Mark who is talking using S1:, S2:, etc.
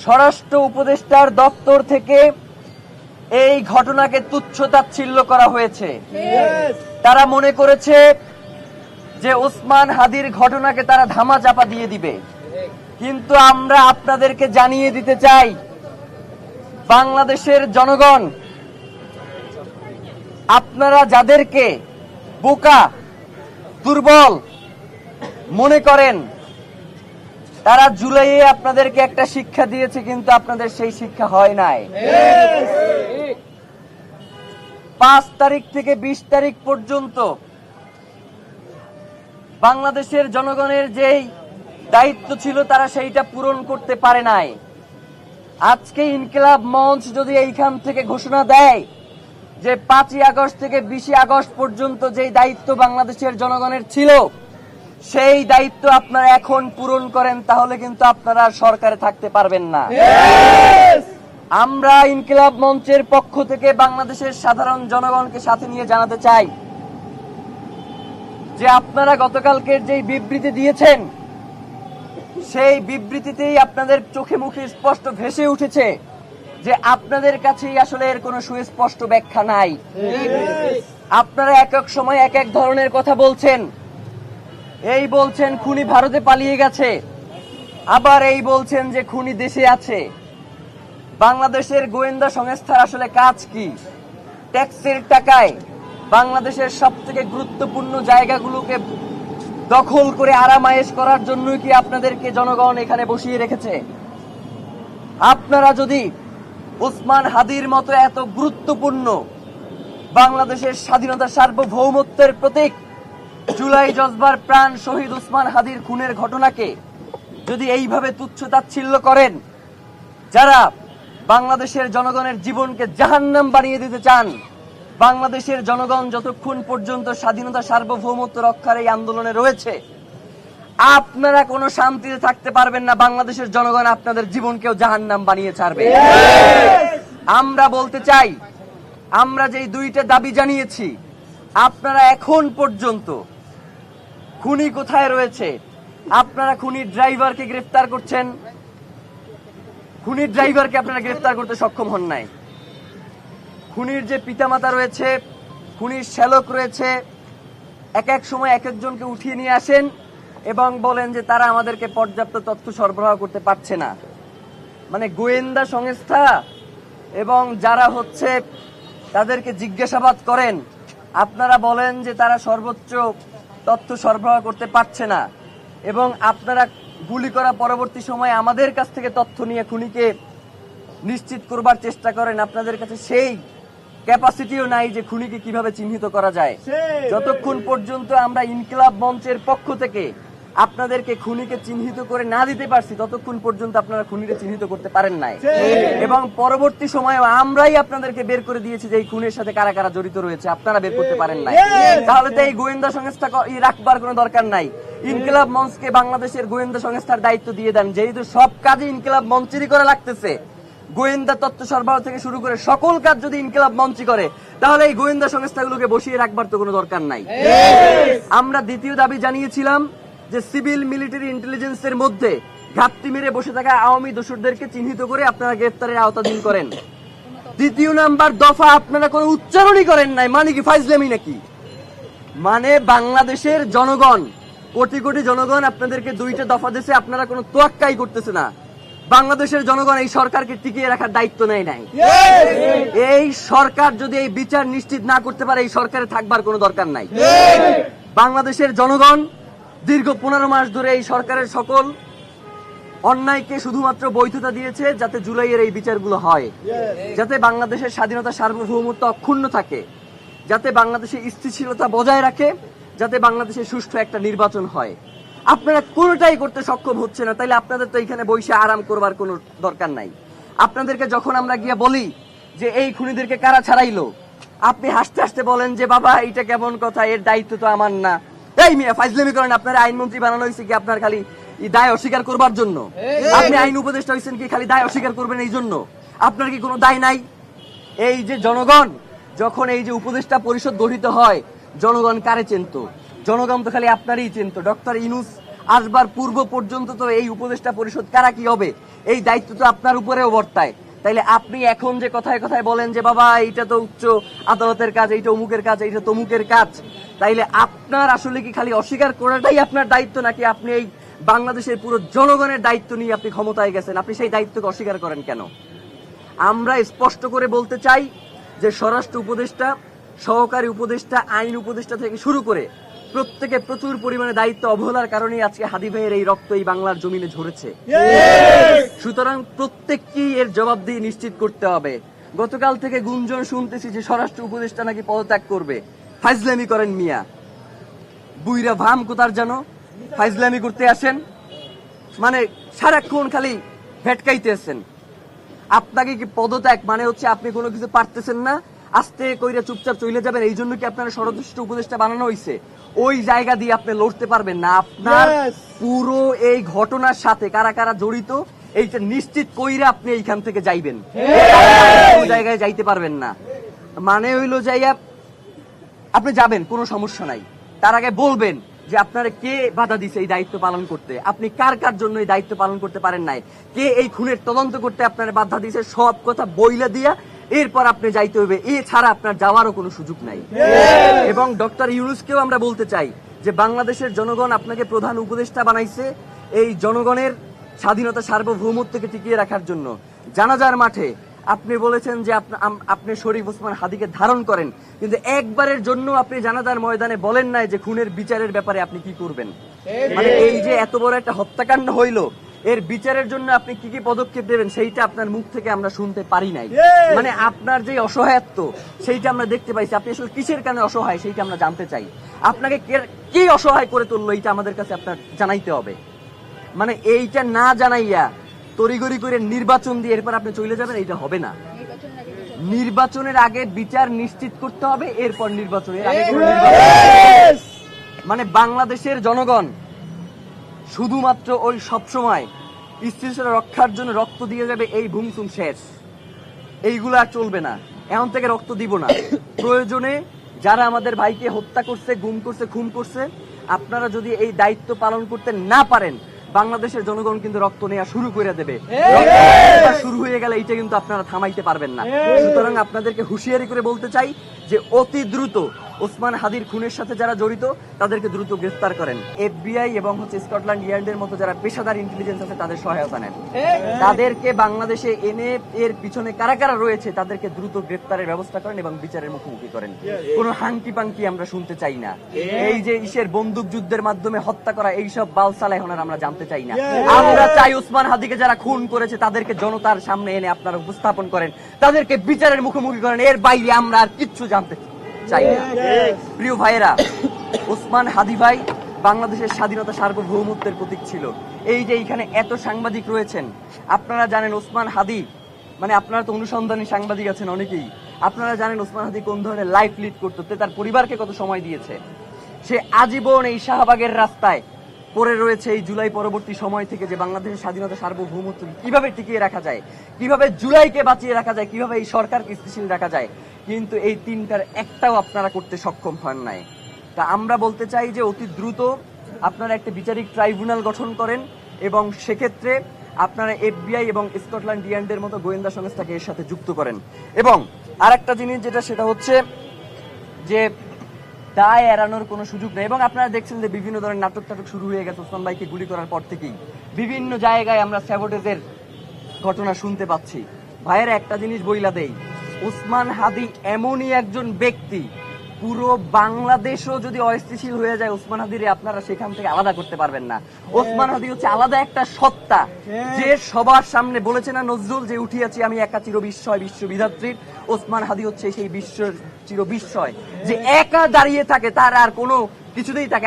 S1: স্বরাষ্ট্র উপদেষ্টার দপ্তর থেকে এই ঘটনাকে তুচ্ছ তাচ্ছিল্য করা হয়েছে। তারা মনে করেছে যে ওসমান হাদির ঘটনাকে তারা ধামা চাপা দিয়ে দিবে। কিন্তু আমরা আপনাদেরকে জানিয়ে দিতে চাই বাংলাদেশের জনগণ আপনারা যাদেরকে বোকা দুর্বল মনে করেন তারা জুলাইয়ে আপনাদেরকে একটা শিক্ষা দিয়েছে, কিন্তু আপনাদের সেই শিক্ষা হয় নাই। পাঁচ তারিখ থেকে বিশ তারিখ পর্যন্ত বাংলাদেশের জনগণের যেই দায়িত্ব ছিল, তারা সেইটা পূরণ করতে পারে নাই। আজকে ইনকিলাব মঞ্চ যদি এইখান থেকে ঘোষণা দেয় যে পাঁচই আগস্ট থেকে বিশে আগস্ট পর্যন্ত যেই দায়িত্ব বাংলাদেশের জনগণের ছিল সেই দায়িত্ব আপনারা এখন পূরণ করেন তাহলে কিন্তু আপনারা সরকারে থাকতে পারবেন না। আমরা ইনকিলাব মঞ্চের পক্ষ থেকে বাংলাদেশের সাধারণ জনগণকে সাথে নিয়ে জানাতে চাই যে আপনারা গতকালকের যেই বিবৃতি দিয়েছেন সেই বিবৃতিতেই আপনাদের চোখে মুখে স্পষ্ট ভেসে উঠেছে যে আপনাদের কাছেই আসলে এর কোনো সুস্পষ্ট ব্যাখ্যা নাই। আপনারা এক এক সময় এক এক ধরনের কথা বলছেন। এই বলছেন খুনি ভারতে পালিয়ে গেছে। আবার এই বলছেন যে খুনি দেশে আছে। বাংলাদেশের গোয়েন্দা সংস্থার আসলে কাজ কি? ট্যাক্সের টাকায় বাংলাদেশের সব থেকে গুরুত্বপূর্ণ জায়গাগুলোকে দখল করে আরামায়েশ করার জন্যই কি আপনাদেরকে জনগণ এখানে বসিয়ে রেখেছে? আপনারা যদি ওসমান হাদির মতো এত গুরুত্বপূর্ণ বাংলাদেশের স্বাধীনতা সার্বভৌমত্বের প্রতীক জুলাই জজবার প্রাণ শহীদ উসমান হাদির খুনের ঘটনাকে যদি এইভাবে তুচ্ছ তাচ্ছিল্য করেন, যারা বাংলাদেশের জনগণের জীবনকে জাহান্নাম বানিয়ে দিতে চান, বাংলাদেশের জনগণ যতক্ষণ পর্যন্ত স্বাধীনতা সার্বভৌমত্ব রক্ষার এই আন্দোলনে রয়েছে, আপনারা কোনো শান্তিতে থাকতে পারবেন না, বাংলাদেশের জনগণ আপনাদের জীবনকেও জাহান্নাম বানিয়ে ছাড়বে। আমরা বলতে চাই, আমরা যেই দুইটা দাবি জানিয়েছি, আপনারা এখন পর্যন্ত খুনি কোথায় রয়েছে? আপনারা খুনির ড্রাইভারকে গ্রেফতার করছেন। খুনির ড্রাইভারকে আপনারা গ্রেফতার করতে সক্ষম হন নাই। খুনির যে পিতামাতা রয়েছে, খুনির শ্যালক রয়েছে, এক এক সময় এক একজনকে উঠিয়ে নিয়ে আসেন এবং বলেন যে তারা আমাদেরকে পর্যাপ্ত তথ্য সরবরাহ করতে পারছে না। মানে গোয়েন্দা সংস্থা এবং যারা হচ্ছে, তাদেরকে জিজ্ঞাসাবাদ করেন। আপনারা বলেন যে তারা সর্বোচ্চ তথ্য সরবরাহ করতে পারছে না। এবং আপনারা গুলি করা পরবর্তী সময়ে আমাদের কাছ থেকে তথ্য নিয়ে খুনিকে নিশ্চিত করবার চেষ্টা করেন আপনাদের কাছে সেই ক্যাপাসিটিও নাই যে খুনিকে কীভাবে চিহ্নিত করা যায়। যতক্ষণ পর্যন্ত আমরা ইনকিলাব মঞ্চের পক্ষ থেকে আপনাদেরকে খুনিকে চিহ্নিত করে না দিতে পারছি ততক্ষণ পর্যন্ত আপনারা খুনিকে চিহ্নিত করতে পারেন নাই। এবং পরবর্তী সময়ে আমরাই আপনাদেরকে বের করে দিয়েছি যে এই খুনের সাথে কারা কারা জড়িত রয়েছে আপনারা বের করতে পারেন নাই। তাহলে তো এই গোয়েন্দা সংস্থা রাখবার কোনো দরকার নাই। ইনকিলাব মঞ্চকে বাংলাদেশের গোয়েন্দা সংস্থার দায়িত্ব দিয়ে দেন যেহেতু সব কাজে ইনকিলাব মঞ্চেরই করে লাগতেছে। গোয়েন্দা তথ্য সরবরাহ থেকে শুরু করে সকল কাজ যদি ইনকিলাব মঞ্চই করে তাহলে এই গোয়েন্দা সংস্থাগুলোকে বসিয়ে রাখবার তো কোনো দরকার নাই। আমরা দ্বিতীয় দাবি জানিয়েছিলাম যে সিভিল মিলিটারি ইন্টেলিজেন্সের মধ্যে ঘাটতি মেরে বসে থাকা আওয়ামী দোসরদেরকে চিহ্নিত করে আপনারা গ্রেফতারের আওতাধীন করেন। দ্বিতীয় নাম্বার দফা আপনারা কোনো উচ্চারণই করেন নাই। মানে কি ফাইজলামি নাকি? মানে বাংলাদেশের জনগণ কোটি কোটি জনগণ আপনাদেরকে দুইটা দফা দেশে আপনারা কোনো তোয়াক্কাই করতেছে না। বাংলাদেশের জনগণ এই সরকারকে টিকিয়ে রাখার দায়িত্ব নেয় নাই। এই সরকার যদি এই বিচার নিশ্চিত না করতে পারে এই সরকারে থাকবার কোনো দরকার নাই। বাংলাদেশের জনগণ দীর্ঘ পনেরো মাস ধরে এই সরকারের সকল অন্যায়কে শুধুমাত্র বৈধতা দিয়েছে যাতে জুলাইয়ের এই বিচারগুলো হয়। যাতে বাংলাদেশের স্বাধীনতা সার্বভৌমত্ব অক্ষুণ্ণ থাকে। যাতে বাংলাদেশের স্থিতিশীলতা বজায় রাখে। যাতে বাংলাদেশে সুষ্ঠু একটা নির্বাচন হয়। আপনারা কোনোটাই করতে সক্ষম হচ্ছে না। তাইলে আপনাদের তো এখানে বসে আরাম করবার কোনো দরকার নাই। আপনাদেরকে যখন আমরা গিয়ে বলি যে এই খুনিদেরকে কারা ছাড়াইলো আপনি হাসতে হাসতে বলেন যে বাবা এটা কেমন কথা? এর দায়িত্ব তো আমার না। এই মিয়া ফাইজলামি করেন আপনার আইনমন্ত্রী বানানো হয়েছে কি আপনার খালি দায় অস্বীকার করবার জন্য? আপনি আইন উপদেষ্টা হয়েছেন কি খালি দায় অস্বীকার করবেন এই জন্য? আপনার কি কোনো দায় নাই? এই যে জনগণ যখন এই যে উপদেষ্টা পরিষদ গঠিত হয় জনগণ কারে চিনত? জনগণ তো খালি আপনারই চিনত। ডক্টর ইনুস আসবার পূর্ব পর্যন্ত তো এই উপদেষ্টা পরিষদ কারা কি হবে? এই দায়িত্ব তো আপনার উপরেও বর্তায়। তাইলে আপনি এখন যে কথায় কথায় বলেন যে, বাবা এটা তো উচ্চ আদালতের কাজ, এইটা অমুকের কাজ, এইটা তমুকের কাজ। তাইলে আপনার আসলে কি খালি অস্বীকার করাটাই আপনার দায়িত্ব, নাকি আপনি এই বাংলাদেশের পুরো জনগণের দায়িত্ব নিয়ে আপনি ক্ষমতায় গেছেন? আপনি সেই দায়িত্বকে অস্বীকার করেন কেন? আমরা স্পষ্ট করে বলতে চাই যে, স্বরাষ্ট্র উপদেষ্টা, সহকারী উপদেষ্টা, আইন উপদেষ্টা থেকে শুরু করে প্রত্যেকে প্রচুর পরিমাণে দায়িত্ব অবহেলার কারণেই আজকে হাদি ভাইয়ের এই রক্ত এই বাংলার জমিনে ঝরেছে। সুতরাং প্রত্যেককেই এর জবাবদিহি নিশ্চিত করতে হবে। গতকাল থেকে গুঞ্জন শুনতেছি যে স্বরাষ্ট্র উপদেষ্টা নাকি পদত্যাগ করবে। ফাইজলামি করেন মিয়া। বুইরা ভাম কোথার যেন? ফাইজলামি করতে আসেন। মানে সারাক্ষণ খালি ভেটকাইতে আছেন আপনাকে কি পদত্যাগ মানে হচ্ছে আপনি কোনো কিছু পারতেছেন না? আস্তে কইরা চুপচাপ চলে যাবেন এই জন্য কি আপনার ষড়যন্ত্র উপদেশটা বানানো হয়েছে ওই জায়গা দিয়ে আপনি লড়তে পারবেন না। আপনার পুরো এই ঘটনার সাথে কারা কারা জড়িত এইটা নিশ্চিত কইরা আপনি এইখান থেকে যাইবেন। কোনো জায়গায় যাইতে পারবেন না। মানে হইল যাইয়া আপনি যাবেন কোনো সমস্যা নাই। তার আগে বলবেন যে আপনারা কে বাধা দিছে এই দায়িত্ব পালন করতে? আপনি কার কার জন্য এই দায়িত্ব পালন করতে পারেন নাই? কে এই খুনের তদন্ত করতে আপনার বাধা দিছে? সব কথা বইলা দিয়া এরপর আপনি যাইতে হবে এছাড়া আপনার যাওয়ারও কোনো সুযোগ নাই। এবং ডক্টর ইউনুসকেও আমরা বলতে চাই যে বাংলাদেশের জনগণ আপনাকে প্রধান উপদেষ্টা বানাইছে এই জনগণের স্বাধীনতা সার্বভৌমত্বকে টিকিয়ে রাখার জন্য। জানাজার মাঠে আপনি বলেছেন যে আপনা- আপনি শরীফ ওসমান হাদিকে ধারণ করেন। কিন্তু একবারের জন্য আপনি জানাজার ময়দানে বলেন নাই যে খুনের বিচারের ব্যাপারে আপনি কি করবেন? মানে এই যে এত বড় একটা হত্যাকাণ্ড হইল এর বিচারের জন্য আপনি কি কি পদক্ষেপ দেবেন সেইটা আপনার মুখ থেকে আমরা শুনতে পারি নাই। মানে আপনার যে অসহায়ত্ব সেইটা আমরা দেখতে পাইছি। আপনি আসলে কিসের কারণে অসহায় সেইটা আমরা জানতে চাই। আপনাকে কে- অসহায় করে তুললো এইটা আমাদের কাছে আপনার জানাইতে হবে। মানে এইটা না জানাইয়া তড়িগড়ি করে নির্বাচন দিয়ে এরপর আপনি চলে যাবেন এইটা হবে না। নির্বাচনের আগে বিচার নিশ্চিত করতে হবে এরপর নির্বাচনের আগে মানে বাংলাদেশের জনগণ শুধুমাত্র ওই সবসময় স্থিতিশীলতা রক্ষার জন্য রক্ত দিয়ে যাবে এই ভুমসুম শেষ। এইগুলো আর চলবে না। এখন থেকে রক্ত দিব না। প্রয়োজনে যারা আমাদের ভাইকে হত্যা করছে, গুম করছে, খুন করছে, আপনারা যদি এই দায়িত্ব পালন করতে না পারেন, বাংলাদেশের জনগণ কিন্তু রক্ত নেওয়া শুরু করে দেবে। শুরু হয়ে গেলে এটা কিন্তু আপনারা থামাইতে পারবেন না। সুতরাং আপনাদেরকে হুঁশিয়ারি করে বলতে চাই যে অতি দ্রুত ওসমান হাদির খুনের সাথে যারা জড়িত, তাদেরকে দ্রুত গ্রেফতার করেন। এফবিআই এবং হচ্ছে স্কটল্যান্ড ইয়ার্ডের মতো যারা পেশাদার ইন্টেলিজেন্স আছে, তাদের সহায়তা নেন। তাদেরকে বাংলাদেশে এনে এর পিছনে কারা কারা রয়েছে, তাদেরকে দ্রুত গ্রেফতারের ব্যবস্থা করেন এবং বিচারের মুখোমুখি করেন। কোনো হাঙ্কি পাঙ্কি আমরা শুনতে চাই না। এই যে ইসের বন্দুক যুদ্ধের মাধ্যমে হত্যা করা এইসব বালসাল এখন আর আমরা জানতে চাই না। আমরা চাই উসমান হাদিকে যারা খুন করেছে, তাদেরকে জনতার সামনে এনে আপনারা উপস্থাপন করেন, তাদেরকে বিচারের মুখোমুখি করেন। এর বাইরে আমরা আর কিচ্ছু জানতে চাই। না প্রিয় ভাইয়েরা ওসমান হাদি ভাই বাংলাদেশের স্বাধীনতা সার্বভৌমত্বের প্রতীক ছিল। এই যে এখানে এত সাংবাদিক রয়েছেন আপনারা জানেন ওসমান হাদি মানে আপনারা তো অনুসন্ধানী সাংবাদিক আছেন অনেকেই আপনারা জানেন ওসমান হাদি কোন ধরনের লাইফ লিড করতো তার পরিবারকে কত সময় দিয়েছে। সে আজীবন এই শাহবাগের রাস্তায় পড়ে রয়েছে এই জুলাই পরবর্তী সময় থেকে যে বাংলাদেশের স্বাধীনতা সার্বভৌমত্ব কীভাবে টিকিয়ে রাখা যায় কীভাবে জুলাইকে বাঁচিয়ে রাখা যায় কীভাবে এই সরকারকে স্থিতিশীল রাখা যায় কিন্তু এই তিনটার একটাও আপনারা করতে সক্ষম হন নাই। তা আমরা বলতে চাই যে অতি দ্রুত আপনারা একটা বিচারিক ট্রাইব্যুনাল গঠন করেন এবং সেক্ষেত্রে আপনারা এফবিআই এবং স্কটল্যান্ড ইয়ার্ডের মতো গোয়েন্দা সংস্থাকে এর সাথে যুক্ত করেন। এবং আরেকটা জিনিস যেটা সেটা হচ্ছে যে দায় এড়ানোর কোনো সুযোগ নেই। এবং আপনারা দেখছেন যে বিভিন্ন ধরনের নাটক টাটক শুরু হয়ে গেছে ওসমান ভাইকে গুলি করার পর থেকেই। বিভিন্ন জায়গায় আমরা স্যাবোটেজের ঘটনা শুনতে পাচ্ছি। ভাইয়ের একটা জিনিস বইলা দেই ওসমান হাদি এমনই একজন ব্যক্তি। পুরো বাংলাদেশও যদি অস্থিতিশীল হয়ে যায় ওসমান হাদিরে আপনারা সেখান থেকে আলাদা করতে পারবেন না। ওসমান হাদি হচ্ছে আলাদা একটা সত্তা। যে সবার সামনে বলেছে না নজরুল যে উঠিয়াছি আমি একা চির বিস্ময় বিশ্ববিধাত্রীর ওসমান হাদি হচ্ছে সেই বিশ্বের চির বিস্ময় যে একা দাঁড়িয়ে থাকে তার আর কোনো কিছুতেই তাকে